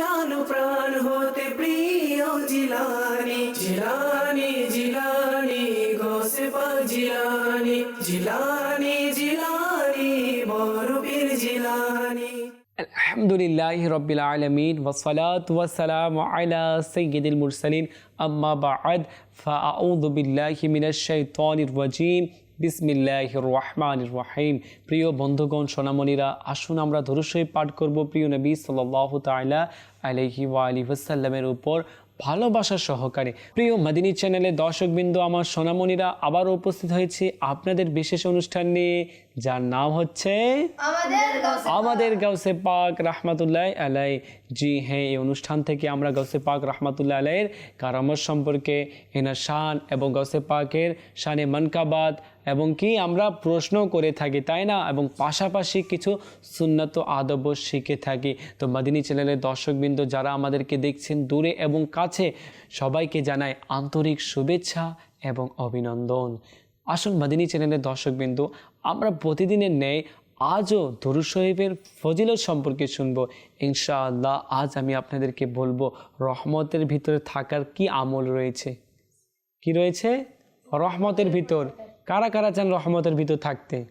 জানো প্রাণ হতে প্রিয় জিলানি জিলানি জিলানি গোসে পাক জিলানি জিলানি জিলানি বড় পীর জিলানি। আলহামদুলিল্লাহ রব্বিল আলমিন ওসলাত ওয়াসালাম আলা সৈয়দুল মুরসালিন। আম্মা বাদ ফাউযু বিল্লাহি মিনাশ শাইতানির রাজিম। বিসমিল্লাহির রহমানির রহিম। প্রিয় বন্ধুগণ সোনামণিরা আসুন আমরা ধরুসই পাঠ করব প্রিয় নবী আলাইহি ওয়া আলিহি ওয়াসাল্লামের উপর ভালোবাসা সহকারে। প্রিয় মাদিনী চ্যানেলের দর্শকবৃন্দ আমার সোনামণিরা আবার উপস্থিত হয়েছে আপনাদের বিশেষ অনুষ্ঠান নিয়ে যার নাম হচ্ছে আমাদের গাউসে পাক। রাহমাতুল্লাহ আলাই জি হ্যাঁ এই অনুষ্ঠান থেকে আমরা গাউসে পাক রাহমাতুল্লাহ আলাইয়ের কারামত সম্পর্কে এনার শান এবং গাউসে পাকের শানে মনকাবাদ এবং কি আমরা প্রশ্ন করে থাকি, তাই না? এবং পাশাপাশি কিছু সুন্নত আদব শিখে থাকি। তো মাদিনী চ্যানেলের দর্শকবৃন্দ যারা আমাদেরকে দেখছেন দূরে এবং কাছে, সবাইকে জানায় আন্তরিক শুভেচ্ছা এবং অভিনন্দন। আসুন মাদিনী চ্যানেলের দর্শকবিন্দু, আমরা প্রতিদিনের ন্যায় আজও দরুদ শরীফের ফজিলত সম্পর্কে শুনব। ইনশাআল্লাহ আজ আমি আপনাদেরকে বলব, রহমতের ভিতরে থাকার কি আমল রয়েছে? কি রয়েছে? রহমতের ভিতর। কারা কারা চান রহমতের ভিতর থাকতে?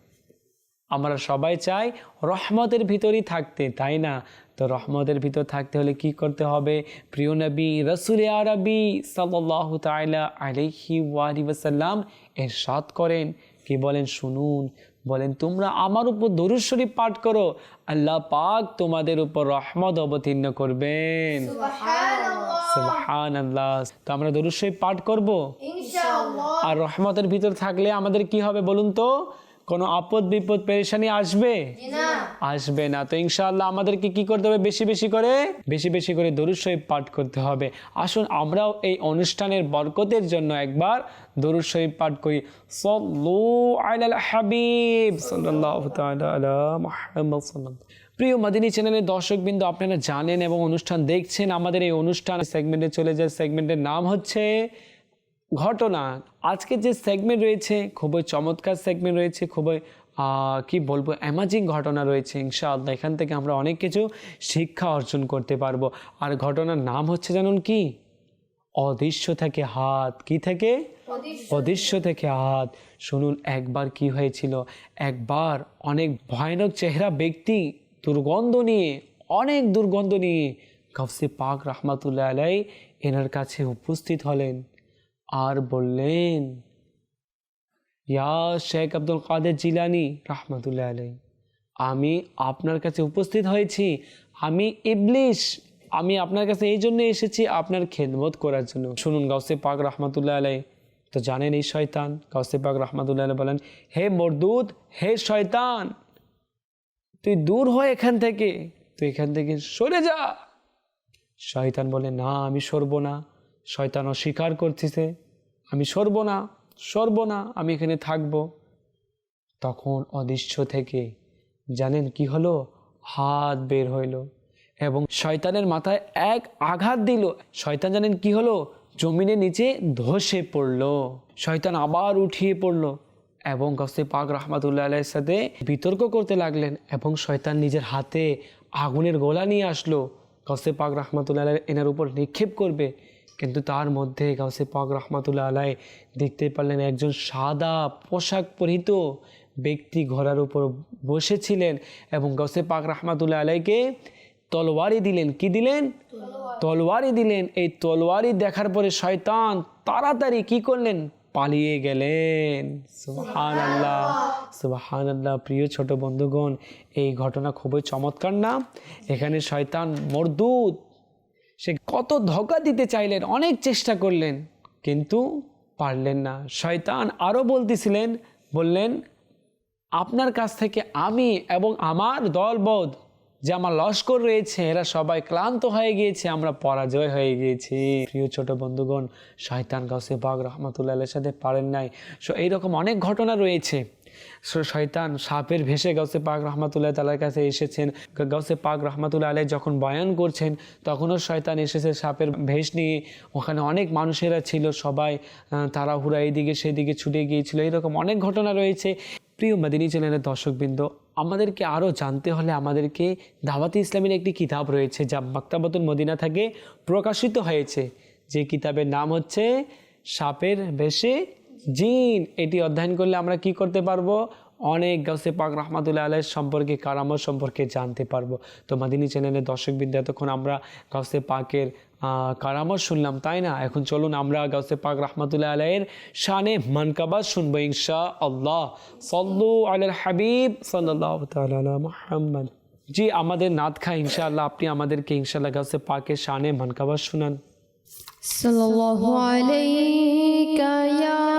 আমরা সবাই চাই রহমতের ভিতরই থাকতে, তাই না? তো রহমতের ভিতর থাকতে হলে কি করতে হবে? প্রিয় নবী, রসুল আরবি সাল্লাহ তাইলা আলহি ওয়াসাল্লাম এর সাত করেন। কি বলেন? শুনুন। বলেন তোমরা আমার উপর দরুদ শরীফ পাঠ করো আল্লাহ পাক তোমাদের উপর রহমত অবতীর্ণ করবেন। সুবহান আল্লাহ তো আমরা দরুদ শরীফ পাঠ করব? আর রহমতের ভিতর থাকলে আমাদের কি হবে বলুন তো? কোনো আপদ বিপদ পেরেশানি আসবে? আসবে না। তো ইনশাআল্লাহ আমাদেরকে কি করতে হবে? বেশি বেশি করে বেশি বেশি করে দরুদ শরীফ পাঠ করতে হবে। আসুন আমরাও এই অনুষ্ঠানের বরকতের জন্য একবার দরুদ শরীফ পাঠ করি। সল্লু আলাল হাবিব। সাল্লাল্লাহু তাআলা আলা মুহাম্মদ সাল্লাল্লাহু প্রিয় মাদিনী চ্যানেলের দর্শকবৃন্দ আপনারা জানেন এবং অনুষ্ঠান দেখছেন। আমাদের এই অনুষ্ঠান সেগমেন্টে চলে যায়। সেগমেন্টের নাম হচ্ছে ঘটনা। আজকে যে সেগমেন্ট রয়েছে খুবই চমৎকার সেগমেন্ট রয়েছে খুবই কি বলব অ্যামাজিং ঘটনা রয়েছে ইনশাআল্লাহ। এখান থেকে আমরা অনেক কিছু শিক্ষা অর্জন করতে পারব। আর ঘটনার নাম হচ্ছে জানুন কি? অদৃশ্য থেকে হাত। কি থেকে? অদৃশ্য। থেকে হাত। শুনুন একবার কি হয়েছিল? একবার অনেক ভয়ানক চেহারা ব্যক্তি দুর্গন্ধ নিয়ে অনেক দুর্গন্ধ নিয়ে গফসে পাক রহমাতুল্লাহ আলাই এনার কাছে উপস্থিত হলেন। আর বললেন, ইয়া শেখ আব্দুল কাদের জিলানি রহমতুল্লাহ আলাই আমি আপনার কাছে উপস্থিত হয়েছি। আমি ইবলিশ, আমি আপনার কাছে এই জন্য এসেছি আপনার খেদমত করার জন্য। শুনুন গাউসে পাক রহমতুল্লাহ আলাই তো জানেন এই শয়তান? গাউসে পাক রহমতুল্লাহ আলাই বলেন, হে মরদুদ হে শয়তান, তুই দূর হয় এখান থেকে, তুই এখান থেকে সরে যা। শয়তান বলে, না, আমি সরব না। শয়তান অস্বীকার করতেছে, আমি সরব না সরব না, আমি এখানে থাকব। তখন অদৃশ্য থেকে জানেন কি হলো? হাত বের হইল এবং শয়তানের মাথায় এক আঘাত দিল। শয়তান জানেন কি হলো? জমিনের নিচে ধসে পড়ল। শয়তান আবার উঠিয়ে পড়ল এবং গসে পাক রহমাতুল্লাহ আলাইয়ের সাথে বিতর্ক করতে লাগলেন এবং শয়তান নিজের হাতে আগুনের গোলা নিয়ে আসলো। গসে পাক রহমাতুল্লাহ এনার উপর নিক্ষেপ করবে কিন্তু তার মধ্যে গাউসে পাক রহমাতুল্লাহ আলাই দেখতে পারলেন একজন সাদা পোশাক পরিহিত ব্যক্তি ঘোড়ার উপর বসেছিলেন এবং গাউসে পাক রহমাতুল্লাহ আলাইকে তলোয়ারি দিলেন। কি দিলেন? তলোয়ারি। দিলেন। এই তলোয়ারি দেখার পরে শয়তান তাড়াতাড়ি কি করলেন? পালিয়ে গেলেন। সুবহান আল্লাহ সুবহান আল্লাহ প্রিয় ছোট বন্ধুগণ এই ঘটনা খুবই চমৎকার না? এখানে শয়তান মরদুদ সে কত ধোকা দিতে চাইলেন, অনেক চেষ্টা করলেন, কিন্তু পারলেন না। শয়তান আরও বলতেছিলেন, বললেন, আপনার কাছ থেকে আমি এবং আমার দলবধ যে আমার লস্কর রয়েছে, এরা সবাই ক্লান্ত হয়ে গিয়েছে, আমরা পরাজয় হয়ে গিয়েছি। প্রিয় ছোট বন্ধুগণ, শয়তান গাছে বাগ রহমতুল্লাহ সাথে পারেন নাই। সো এইরকম অনেক ঘটনা রয়েছে। শয়তান সাপের ভেসে গাউসে পাক রহমাতুল্লাহ তালার কাছে এসেছেন। গাউসে পাক রহমাতুল্লাহ আলাই যখন বয়ান করছেন, তখনও শয়তান এসেছে সাপের ভেস নিয়ে। ওখানে অনেক মানুষেরা ছিল, সবাই তাড়াহুড়া এইদিকে সেদিকে ছুটে গিয়েছিল। এরকম অনেক ঘটনা রয়েছে। প্রিয় মাদিনী চ্যানেলের দর্শকবৃন্দ, আমাদেরকে আরও জানতে হলে আমাদেরকে দাওয়াতি ইসলামের একটি কিতাব রয়েছে, যা মাক্তাবাতুল মদিনা থেকে প্রকাশিত হয়েছে। যে কিতাবের নাম হচ্ছে সাপের বেশে জিন, এটি অধ্যয়ন করলে আমরা কি করতে পারব? অনেক গাউসে পাক রহমাতুল্লাহ আলের সম্পর্কে, কারামত সম্পর্কে জানতে পারব। তো মাদিনী চ্যানেলের বিদ্যা তখন আমরা গাউসে পাকের কারামত শুনলাম, তাই না? এখন চলুন আমরা গাউসে পাক রহমাতুল্লাহ আলাইয়ের শানে মানকাবাদ শুনব ইনশা আল্লাহ সল্লু আল হাবিব সাল্লাহ জি, আমাদের নাত খা ইনশাআল্লাহ আপনি আমাদেরকে ইনশাআল্লাহ গাউসে পাকের শানে মানকাবাদ শুনান। সাল্লাহ আলাইকা ইয়া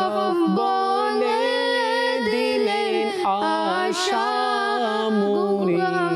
তখফ বলে দিলেন আশা গোলামদের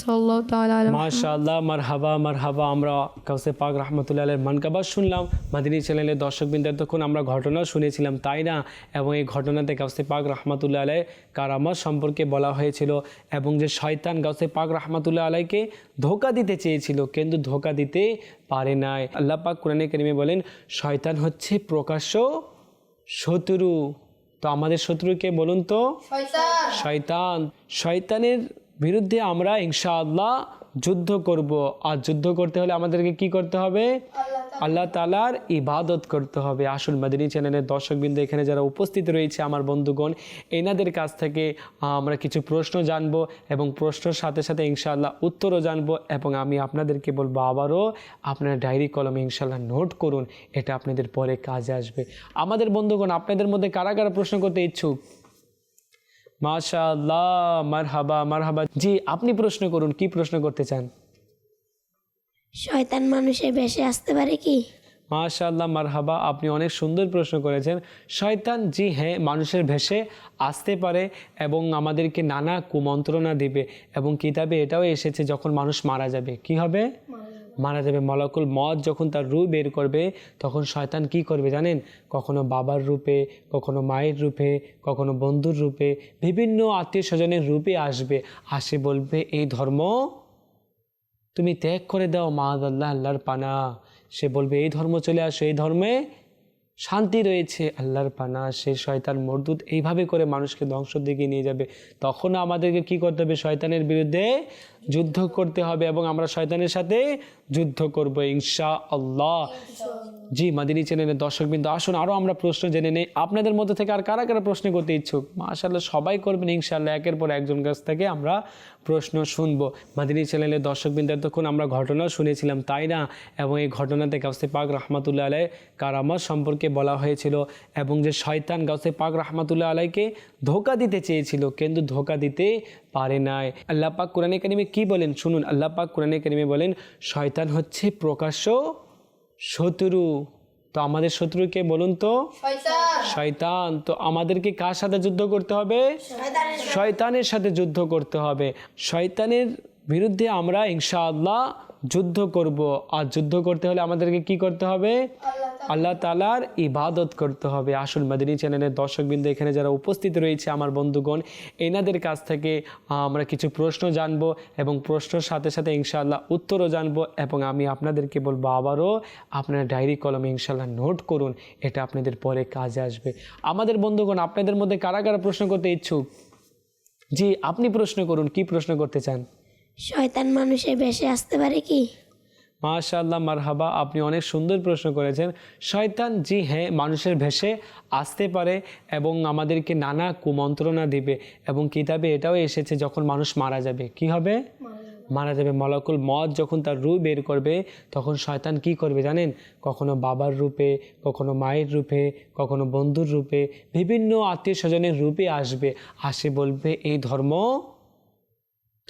হাবিব সাল্লাল্লাহু তাআলা আলাইহি মাশাআল্লাহ মারহাবা মারহাবা আমরা কাউসে পাক রহমতুল্লাহ আলের মানকাবাদ শুনলাম। মাদিনী চ্যানেলের দর্শকবৃন্দ এতক্ষণ আমরা ঘটনাও শুনেছিলাম তাই না? এবং এই ঘটনাতে গাউসে পাক রহমতুল্লাহ আলাই কারামত সম্পর্কে বলা হয়েছিল এবং যে শয়তান গাউসে পাক রহমতুল্লাহ আলাইকে ধোকা দিতে চেয়েছিল কিন্তু ধোকা দিতে পারে নাই। আল্লাহ পাক কোরআনে কারিমে বলেন শয়তান হচ্ছে প্রকাশ্য শত্রু। তো আমাদের শত্রুকে বলুন তো? শয়তান। শয়তানের বিরুদ্ধে আমরা ইনশাআল্লাহ যুদ্ধ করব। আর যুদ্ধ করতে হলে আমাদেরকে কি করতে হবে? আল্লাহ তালার ইবাদত করতে হবে। আসুন মাদিনী চ্যানেলের দর্শকবৃন্দ এখানে যারা উপস্থিত রয়েছে আমার বন্ধুগণ এনাদের কাছ থেকে আমরা কিছু প্রশ্ন জানব এবং প্রশ্নের সাথে সাথে ইনশাআল্লাহ উত্তরও জানব এবং আমি আপনাদেরকে বলব আবারও আপনারা ডায়েরি কলমে ইনশাআল্লাহ নোট করুন। এটা আপনাদের পরে কাজে আসবে। আমাদের বন্ধুগণ আপনাদের মধ্যে কারা কারা প্রশ্ন করতে ইচ্ছুক? মাশাআল্লাহ মারহাবা মারহাবা। জি আপনি প্রশ্ন করুন কি প্রশ্ন করতে চান? শয়তান মানুষের বেশে আসতে পারে কি? মাশাআল্লাহ মারহাবা আপনি অনেক সুন্দর প্রশ্ন করেছেন। শয়তান জি হ্যাঁ মানুষের ভেসে আসতে পারে এবং আমাদেরকে নানা কুমন্ত্রণা দিবে এবং কিতাবে এটাও এসেছে যখন মানুষ মারা যাবে। কি হবে? মারা যাবে। মলাকুল মদ যখন তার রূপ বের করবে, তখন শয়তান কি করবে জানেন? কখনো বাবার রূপে, কখনো মায়ের রূপে, কখনো বন্ধুর রূপে, বিভিন্ন আত্মীয় স্বজনের রূপে আসবে। আসে বলবে, এই ধর্ম তুমি ত্যাগ করে দাও মাদ আল্লাহ, আল্লাহর পানা। সে বলবে, এই ধর্ম চলে আসো, এই ধর্মে শান্তি রয়েছে, আল্লাহর পানা। সে শয়তান মরদুদ এইভাবে করে মানুষকে ধ্বংসের দিকে নিয়ে যাবে। তখন আমাদেরকে কি করতে হবে? শয়তানের বিরুদ্ধে যুদ্ধ করতে হবে এবং আমরা শয়তানের সাথে যুদ্ধ করব ইনশা আল্লাহ জি, মাদিনী চ্যানেলের দর্শকবৃন্দ, আসুন আরও আমরা প্রশ্ন জেনে নেই। আপনাদের মধ্যে থেকে আর কারা কারা প্রশ্ন করতে ইচ্ছুক? মাশাল্লাহ সবাই করবেন ইনশাআল্লাহ, একের পর একজন কাছ থেকে আমরা প্রশ্ন শুনব। মাদিনী চ্যানেলের দর্শকবৃন্দ, এতক্ষণ আমরা ঘটনাও শুনেছিলাম, তাই না? এবং এই ঘটনাতে গাউসে পাক রহমাতুল্লাহ আলাই কারামত সম্পর্কে বলা হয়েছিল এবং যে শয়তান গাউসে পাক রহমাতুল্লাহ আলাইকে ধোকা দিতে চেয়েছিল, কিন্তু ধোকা দিতে পারে নাই। আল্লাহ পাক কোরআনে কারিমে কি বলেন? শুনুন আল্লাহ পাক কোরআনে কারিমে বলেন শয়তান হচ্ছে প্রকাশ্য শত্রু। তো আমাদের শত্রুকে বলুন তো? শয়তান। তো আমাদেরকে কার সাথে যুদ্ধ করতে হবে? শয়তানের সাথে যুদ্ধ করতে হবে। শয়তানের বিরুদ্ধে আমরা ইনশাআল্লাহ যুদ্ধ করব। আর যুদ্ধ করতে হলে আমাদেরকে কি করতে হবে? আল্লাহ তালার ইবাদত করতে হবে। আসল মাদিনী চ্যানেলের দর্শকবৃন্দ, এখানে যারা উপস্থিত রয়েছে আমার বন্ধুগণ, এনাদের কাছ থেকে আমরা কিছু প্রশ্ন জানব এবং প্রশ্নের সাথে সাথে ইনশাআল্লাহ উত্তরও জানব এবং আমি আপনাদেরকে বলব আবারও আপনারা ডায়েরি কলমে ইনশাআল্লাহ নোট করুন, এটা আপনাদের পরে কাজে আসবে। আমাদের বন্ধুগণ, আপনাদের মধ্যে কারা কারা প্রশ্ন করতে ইচ্ছুক? জি, আপনি প্রশ্ন করুন, কি প্রশ্ন করতে চান? শয়তান মানুষের বেশে আসতে পারে কি? মাশাআল্লাহ, মারহাবা, আপনি অনেক সুন্দর প্রশ্ন করেছেন। শয়তান জি হ্যাঁ মানুষের ভেসে আসতে পারে এবং আমাদেরকে নানা কুমন্ত্রণা দিবে এবং কিতাবে এটাও এসেছে যখন মানুষ মারা যাবে। কি হবে? মারা যাবে। মলাকুল মদ যখন তার রূপ বের করবে, তখন শয়তান কি করবে জানেন? কখনো বাবার রূপে, কখনো মায়ের রূপে, কখনো বন্ধুর রূপে, বিভিন্ন আত্মীয় স্বজনের রূপে আসবে। আসে বলবে, এই ধর্ম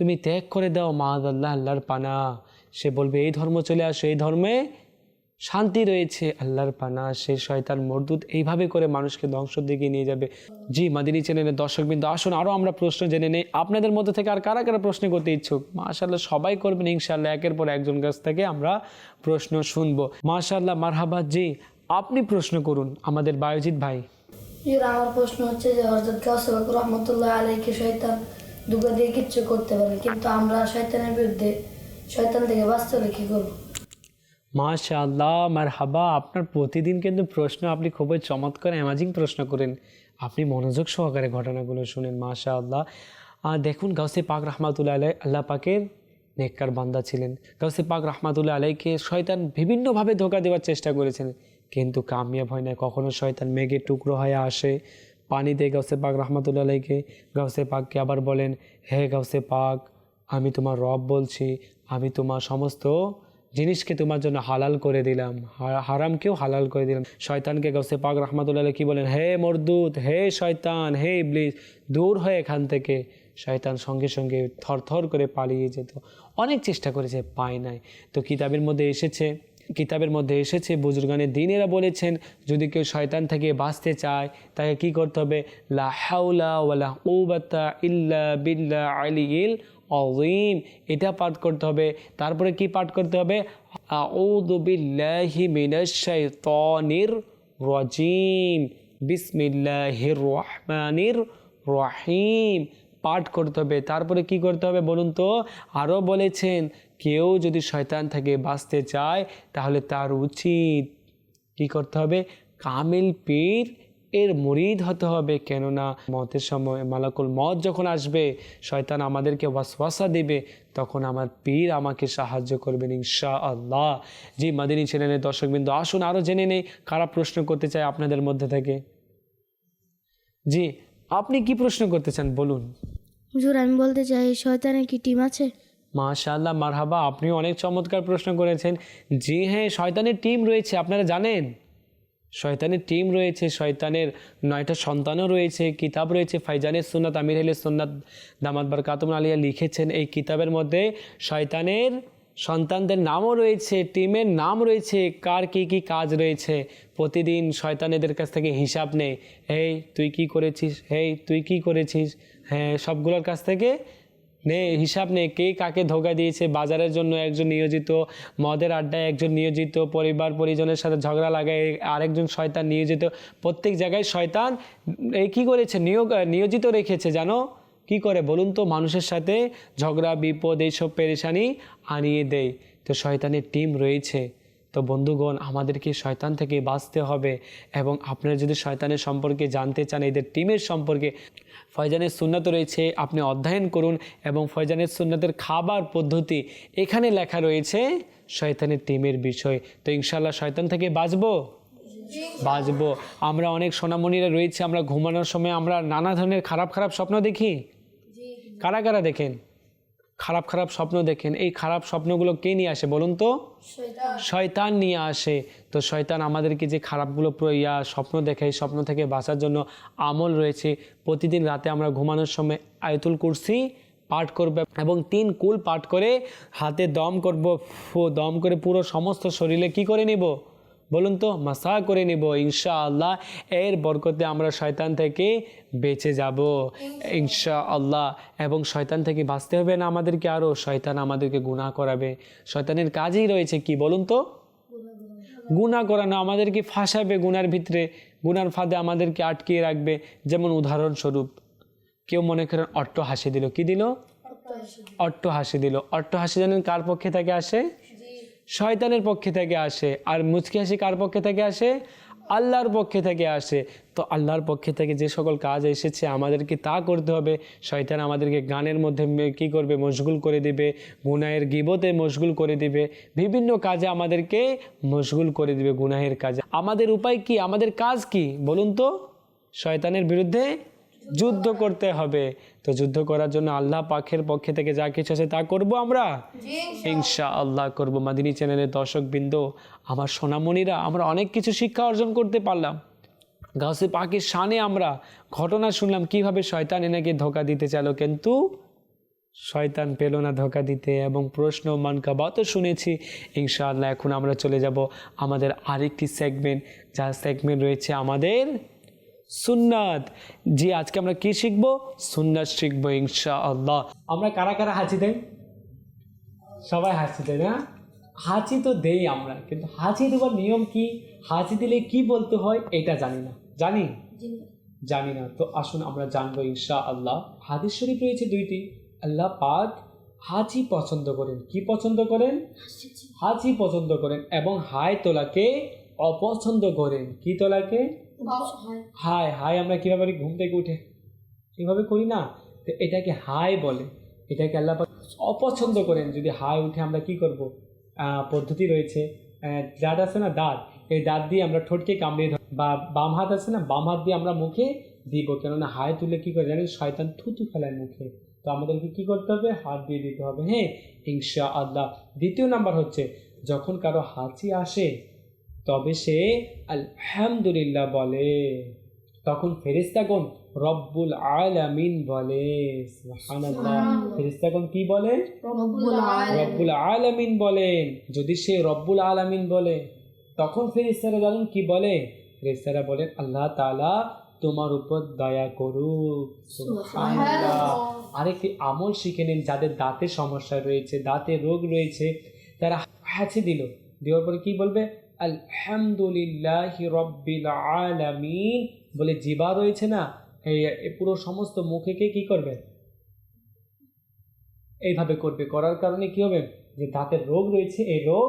তুমি ত্যাগ করে দাও মা আল্লাহ, আল্লাহর পানা। সে বলবে, এই ধর্ম চলে আসো, এই ধর্মে শান্তি রয়েছে। আল্লাহর পানা, সে শয়তান মরদুদ এইভাবে করে মানুষকে ধ্বংসের দিকে নিয়ে যাবে। জি, মাদিনী চ্যানেলের দর্শকবৃন্দ আসুন আরও আমরা প্রশ্ন জেনে নেই। আপনাদের মধ্যে থেকে আর কারা কারা প্রশ্ন করতে ইচ্ছুক? মাশাল্লাহ সবাই করবেন ইনশাল্লাহ একের পর একজন কাছ থেকে আমরা প্রশ্ন শুনব। মাশাল্লাহ মারহাবা, জি, আপনি প্রশ্ন করুন, আমাদের বায়োজিৎ ভাই। আমার প্রশ্ন হচ্ছে যে হজরত কাউসাবাক রহমতুল্লাহ আলাইকে শয়তান দুগা দিয়ে কিচ্ছু করতে পারে কিন্তু আমরা শয়তানের বিরুদ্ধে, শয়তান থেকে বাঁচতে হলে কি করব? মাশাআল্লাহ, মারহাবা। আপনার প্রতিদিন কিন্তু প্রশ্ন আপনি খুবই চমৎকার অ্যামাজিং প্রশ্ন করেন। আপনি মনোযোগ সহকারে ঘটনাগুলো শুনেন, মাশাআল্লাহ। আর দেখুন, গাউসে পাক রহমাতুল্লাহ আলাই আল্লাহ পাকের নেককার বান্দা ছিলেন। গাউসে পাক রহমাতুল্লাহ আলাইকে শয়তান বিভিন্নভাবে ধোকা দেওয়ার চেষ্টা করেছেন, কিন্তু কামিয়াব হয় না কখনো শয়তান মেঘের টুকরো হয়ে আসে পানি দিয়ে গাউসে পাক, রহমাতুল্লাহ আলাইকে গাউসে পাককে আবার বলেন, হে গাউসে পাক, আমি তোমার রব বলছি, আমি তোমার সমস্ত জিনিসকে তোমার জন্য হালাল করে দিলাম। হারামকেও হালাল করে দিলাম। শয়তানকে গাউসে পাক, রহমাতুল্লাহ কি বলেন, হে মরদুত, হে শয়তান, হে ইবলিস, দূর হয়ে এখান থেকে। শয়তান সঙ্গে সঙ্গে থরথর করে পালিয়ে যেত। অনেক চেষ্টা করেছে, পায় নাই। তো কিতাবের মধ্যে এসেছে কিতাবের মধ্যে এসেছে বুজুর্গানের দিনেরা বলেছেন, যদি কেউ শয়তান থেকে বাঁচতে চায়, তাকে কি করতে হবে? লা অজিম এটা পাঠ করতে হবে। তারপরে কি পাঠ করতে হবে? রাজিম। বিসমিল্লাহির রহিম। পাঠ করতে হবে। তারপরে কি করতে হবে বলুন তো? আরও বলেছেন কেউ যদি শয়তান থেকে বাঁচতে চায়, তাহলে তার উচিত কি করতে হবে? কামিল পীর এর মরিদ হতে হবে। কেননা মতের সময় মালাকুল মত যখন আসবে, শয়তান আমাদেরকে ওয়াসওয়াসা দেবে, তখন আমার পীর আমাকে সাহায্য করবেন ইনশা আল্লাহ জি, মাদিনী চ্যানেলের দর্শকবৃন্দ, আসুন আরও জেনে নেই কারা প্রশ্ন করতে চায় আপনাদের মধ্যে থেকে। জি, আপনি কি প্রশ্ন করতে চান? বলুন। হুজুর, আমি বলতে চাই, শয়তানের কি টিম আছে? মাশাআল্লাহ, মারহাবা, আপনিও অনেক চমৎকার প্রশ্ন করেছেন। জি হ্যাঁ শয়তানের টিম রয়েছে, আপনারা জানেন? শয়তানের টিম রয়েছে, শয়তানের নয়টা সন্তানও রয়েছে, কিতাব রয়েছে, ফাইজানের সুন্নাত, আমির আলী সুন্নাত, দামাত বারকাতুম আলিয়া লিখেছেন এই কিতাবের মধ্যে। শয়তানের সন্তানদের নামও রয়েছে, টিমের নাম রয়েছে, কার কি কি কাজ রয়েছে? প্রতিদিন শয়তান এদের কাছ থেকে হিসাব নেই হেই, তুই কি করেছিস? হেই, তুই কি করেছিস? হ্যাঁ সবগুলোর কাছ থেকে নে, হিসাব নেই কে কাকে ধোকা দিয়েছে? বাজারের জন্য একজন নিয়োজিত, মদের আড্ডায় একজন নিয়োজিত, পরিবার, পরিজনের সাথে ঝগড়া লাগায় আরেকজন শয়তান নিয়োজিত। প্রত্যেক জায়গায় শয়তান এই কী করেছে? নিয়োগ নিয়োজিত রেখেছে জানো? কি করে? বলুন তো, মানুষের সাথে ঝগড়া, বিপদ, এইসব পেরেশানি আনিয়ে দেয়। তো শয়তানের টিম রয়েছে। তো বন্ধুগণ, আমাদেরকে শয়তান থেকে বাঁচতে হবে এবং আপনারা যদি শয়তানের সম্পর্কে জানতে চান, এদের টিমের সম্পর্কে, ফয়জানের সুন্নত রয়েছে, আপনি অধ্যয়ন করুন এবং ফয়জানের সুন্নতের খাবার পদ্ধতি এখানে লেখা রয়েছে, শয়তানের টিমের বিষয়। তো ইনশাল্লাহ শয়তান থেকে বাঁচবো? বাঁচবো। আমরা অনেক সোনামণিরা রয়েছে, আমরা ঘুমানোর সময় আমরা নানা ধরনের খারাপ খারাপ স্বপ্ন দেখি। কারা কারা দেখেন? খারাপ খারাপ স্বপ্ন দেখেন এই খারাপ স্বপ্নগুলো কে নিয়ে আসে বলুন তো? শয়তান। নিয়ে আসে। তো শয়তান আমাদেরকে যে খারাপগুলো ইয়া স্বপ্ন দেখে এই স্বপ্ন থেকে বাঁচার জন্য আমল রয়েছে। প্রতিদিন রাতে আমরা ঘুমানোর সময় আয়তুল কুরসি পাঠ করবে এবং তিন কুল পাঠ করে হাতে দম করব। ফু দম করে পুরো সমস্ত শরীরে কি করে নিব? বলুন তো মাসা করে নিব ইনশা আল্লাহ এর বরকতে আমরা শয়তান থেকে বেঁচে যাব। ইনশা আল্লাহ এবং শয়তান থেকে বাঁচতে হবে না আমাদেরকে আরও শয়তান আমাদেরকে গুনাহ করাবে। শয়তানের কাজই রয়েছে কি বলুন তো? গুনাহ করানো আমাদেরকে ফাঁসাবে গুনার ভিতরে গুনার ফাঁদে আমাদেরকে আটকিয়ে রাখবে। যেমন উদাহরণস্বরূপ কেউ মনে করেন অট্ট হাসি দিল কি দিল। অট্ট হাসি দিল। অট্ট হাসি জানেন কার পক্ষে থেকে আসে? শয়তানের পক্ষে থেকে আসে আর মুচকি হাসি কার পক্ষে থেকে আসে? আল্লাহর পক্ষে থেকে আসে। তো আল্লাহর পক্ষে থেকে যে সকল কাজ এসেছে আমাদেরকে তা করতে হবে। শয়তান আমাদেরকে গানের মধ্যে কি করবে? মশগুল করে দিবে, গুনাহের গিবতে মশগুল করে দিবে। বিভিন্ন কাজে আমাদেরকে মশগুল করে দিবে, গুনাহের কাজে। আমাদের উপায় কি? আমাদের কাজ কি? বলুন তো। শয়তানের বিরুদ্ধে যুদ্ধ করতে হবে। তো যুদ্ধ করার জন্য আল্লাহ পাখের পক্ষে থেকে যা কিছু আছে তা করব আমরা? ইনশা আল্লাহ করব। মাদিনী চ্যানেলের দর্শক বিন্দু আমার সোনামণিরা আমরা অনেক কিছু শিক্ষা অর্জন করতে পারলাম। গাছে পাখির শানে আমরা ঘটনা শুনলাম কীভাবে শয়তান এনাকে ধোকা দিতে চাল কিন্তু শয়তান পেল না ধোকা দিতে এবং প্রশ্ন মানকাবাতও শুনেছি। ইনশাআল্লাহ এখন আমরা চলে যাব আমাদের আরেকটি সেগমেন্ট যার সেগমেন্ট রয়েছে আমাদের সুন্নাত। জি আজকে আমরা কি শিখব? সুন্নাত শিখব ইনশাআল্লাহ। আমরা কারা কারা হাঁচি দেই? সবাই হাসি দেয় না? হাঁচি তো দেই আমরা কিন্তু হাঁচি দেওয়ার নিয়ম কি? হাঁচি দিলে কি বলতে হয় এটা জানি না। জানি? জানি না। তো আসুন আমরা জানব ইনশা আল্লাহ হাদিস শরীফ রয়েছে দুইটি। আল্লাহ পাক হাঁচি পছন্দ করেন। কি পছন্দ করেন? হাঁচি পছন্দ করেন এবং হাই তোলাকে অপছন্দ করেন। কি তোলাকে? হাই হাই আমরা কীভাবে? ঘুম থেকে উঠে। এইভাবে করি না? তো এটাকে হাই বলে। এটাকে আল্লাহ অপছন্দ করেন। যদি হাই উঠে আমরা কি করব? পদ্ধতি রয়েছে। দাঁত আছে না দাঁত? এই দাঁত দিয়ে আমরা ঠোঁটকে কামড়িয়ে ধর বা বাম হাত আছে না? বাম হাত দিয়ে আমরা মুখে দিব। কেননা হাই তুলে কি করে জানেন? শয়তান থুতু ফেলায় মুখে। তো আমাদেরকে কি করতে হবে? হাত দিয়ে দিতে হবে। হ্যাঁ ইনশা আল্লাহ দ্বিতীয় নাম্বার হচ্ছে যখন কারও হাঁচি আসে তবে সে আলহামদুলিল্লাহ বলে। তখন ফেরিস্তাগণ রব্বুল আলামিন বলে ফেরিস্তাগণ কি বলে? রব্বুল আলামিন। বলেন যদি সে রব্বুল আলামিন বলে তখন ফেরিস্তারা জানেন কি বলে? ফেরিস্তারা বলেন আল্লাহ তাআলা তোমার উপর দয়া করুক। আরেকটি আমল শিখে নিন যাদের দাঁতে সমস্যা রয়েছে দাঁতে রোগ রয়েছে তারা হাঁচি দিল। দেওয়ার পরে কি বলবে? আলহামদুলিল্লাহ রব্বিল আলামিন। বলে জিবা রয়েছে না এই পুরো সমস্ত মুখেকে কি করবে? এইভাবে করবে। করার কারণে কি হবে? যে দাঁতের রোগ রয়েছে এই রোগ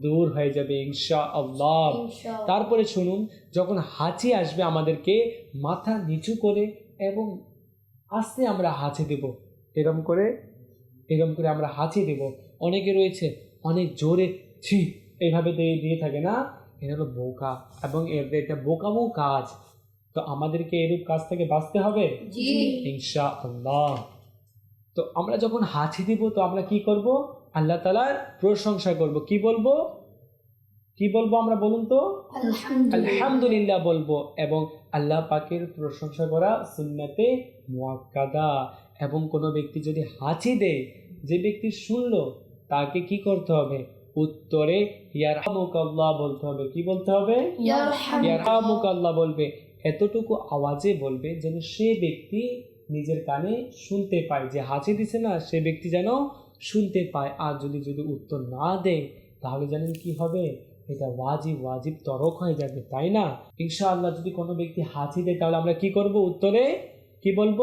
দূর হয়ে যাবে ইনশা আল্লাহ তারপরে শুনুন যখন হাঁচি আসবে আমাদেরকে মাথা নিচু করে এবং আস্তে আমরা হাঁচি দেব। এরম করে এরম করে আমরা হাঁচি দেব। অনেকে রয়েছে অনেক জোরে ছি এইভাবে দিয়ে দিয়ে থাকে না? এটা হলো বোকা। এবং এর এটা বোকামো কাজ। তো আমাদেরকে এরূপ কাজ থেকে বাঁচতে হবে? ইনশা আল্লাহ তো আমরা যখন হাঁচি দিব তো আমরা কি করব? আল্লাহ তালার প্রশংসা করব। কি বলব? কি বলব আমরা বলুন তো? আলহামদুলিল্লাহ। বলব। এবং আল্লাহ পাকের প্রশংসা করা সুন্নাতে মুয়াক্কাদা এবং কোনো ব্যক্তি যদি হাঁচি দেয় যে ব্যক্তি শুনলো তাকে কি করতে হবে? উত্তরে ইয়ারহামুকাল্লাহ বলতে হবে। কি বলতে হবে? ইয়ারহামুকাল্লাহ। বলবে। এতটুকু আওয়াজে বলবে যেন সে ব্যক্তি নিজের কানে শুনতে পায়। যে হাঁচি দিছে না সে ব্যক্তি যেন শুনতে পায়। আর যদি যদি উত্তর না দেয় তাহলে জানেন কি হবে? এটা ওয়াজিব ওয়াজিব তরক হয়ে যাবে তাই না? ইনশাআল্লাহ যদি কোনো ব্যক্তি হাঁচি দেয় তাহলে আমরা কি করব উত্তরে? কি বলব?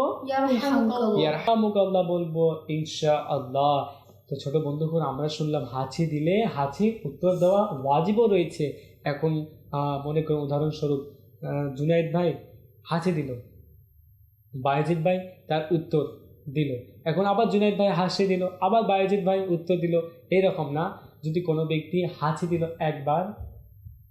ইয়ারহামুকাল্লাহ বলব ইনশাআল্লাহ তো ছোট বন্ধুগণ আমরা শুনলাম, হাঁচি দিলে হাঁচি উত্তর দেওয়া ওয়াজিবও রয়েছে। এখন মনে করুন উদাহরণস্বরূপ জুনাইদ ভাই হাঁচি দিল বায়েজিৎ ভাই তার উত্তর দিল। এখন আবার জুনাইদ ভাই হাসি দিল, আবার বায়েজিৎ ভাই উত্তর দিল। এরকম না, যদি কোনো ব্যক্তি হাঁচি দিল একবার,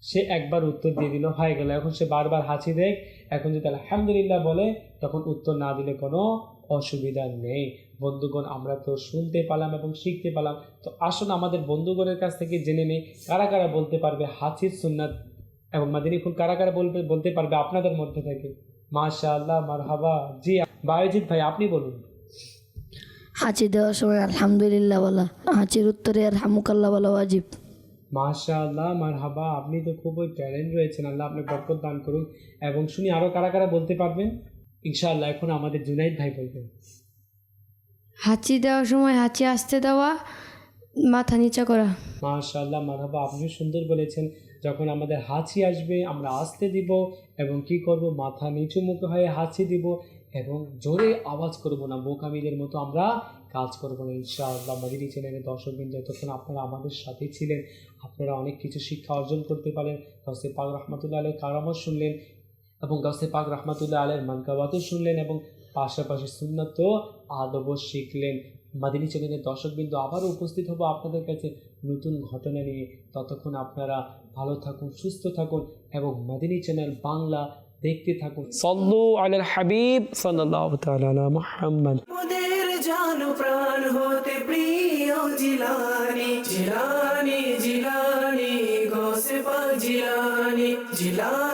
সে একবার উত্তর দিয়ে দিল, হয়ে গেল। এখন সে বারবার হাসি দেয়, এখন যদি আলহামদুলিল্লাহ বলে, তখন উত্তর না দিলে কোনো অসুবিধা নেই। বন্ধুগণ আমরা তো শুনতে পেলাম এবং শিখতে পেলাম। তো আসুন আমাদের বন্ধুগণের কাছ থেকে জেনে নেই কারা কারা বলতে পারবে হাসির সুন্নাত এবং মাদিনী ফুল কারা কারা বলবে বলতে পারবে আপনাদের মধ্যে থেকে? মাশা আল্লাহ মারহাবা। জি বায়োজিৎ ভাই আপনি বলুন। হাঁচি দেওয়ার সময় আলহামদুলিল্লাহ বলা হাঁচির উত্তরে আর হামুকাল্লাহ বলা ওয়াজিব। মাশা আল্লাহ মারহাবা আপনি তো খুবই ট্যালেন্ট রয়েছেন। আল্লাহ আপনি বরকত দান করুন। এবং শুনি আরও কারা কারা বলতে পারবেন? ইনশাআল্লাহ এখন আমাদের জুনাইদ ভাই বলবেন। হাঁচি দেওয়ার সময় হাঁচি আসতে দেওয়া মাথা নিচা করা। মাশাআল্লাহ মারহাবা আপনিও সুন্দর বলেছেন। যখন আমাদের হাঁচি আসবে আমরা আসতে দিব এবং কি করব? মাথা নিচু মুখ হয়ে হাঁচি দিব এবং জোরে আওয়াজ করব না। বোকামিদের মতো আমরা কাজ করব না ইনশাআল্লাহ। মাদিনী চ্যানেলের দর্শকবৃন্দ যতক্ষণ আপনারা আমাদের সাথে ছিলেন। আপনারা অনেক কিছু শিক্ষা অর্জন করতে পারেন। গাছে পাক রহমতুল্লাহ আলের কারামত শুনলেন। এবং গাছে পাক রহমতুল্লাহ আলের মানকাবাতও শুনলেন এবং পাশাপাশি সুন্নত আদবও শিখলেন। মাদিনী চ্যানেলের দর্শকবৃন্দ আবারও উপস্থিত হব আপনাদের কাছে নতুন ঘটনা নিয়ে। ততক্ষণ আপনারা ভালো থাকুন সুস্থ থাকুন এবং মাদিনী চ্যানেল বাংলা দেখতে থাকুন। সল্লু আলাল হাবিব সাল্লাল্লাহু তাআলা আলা মুহাম্মদ। মোদের জান প্রাণ হতে প্রিয় জিলানি জিলানি জিলানি গোসে জিলানি জিলানি জিলানি।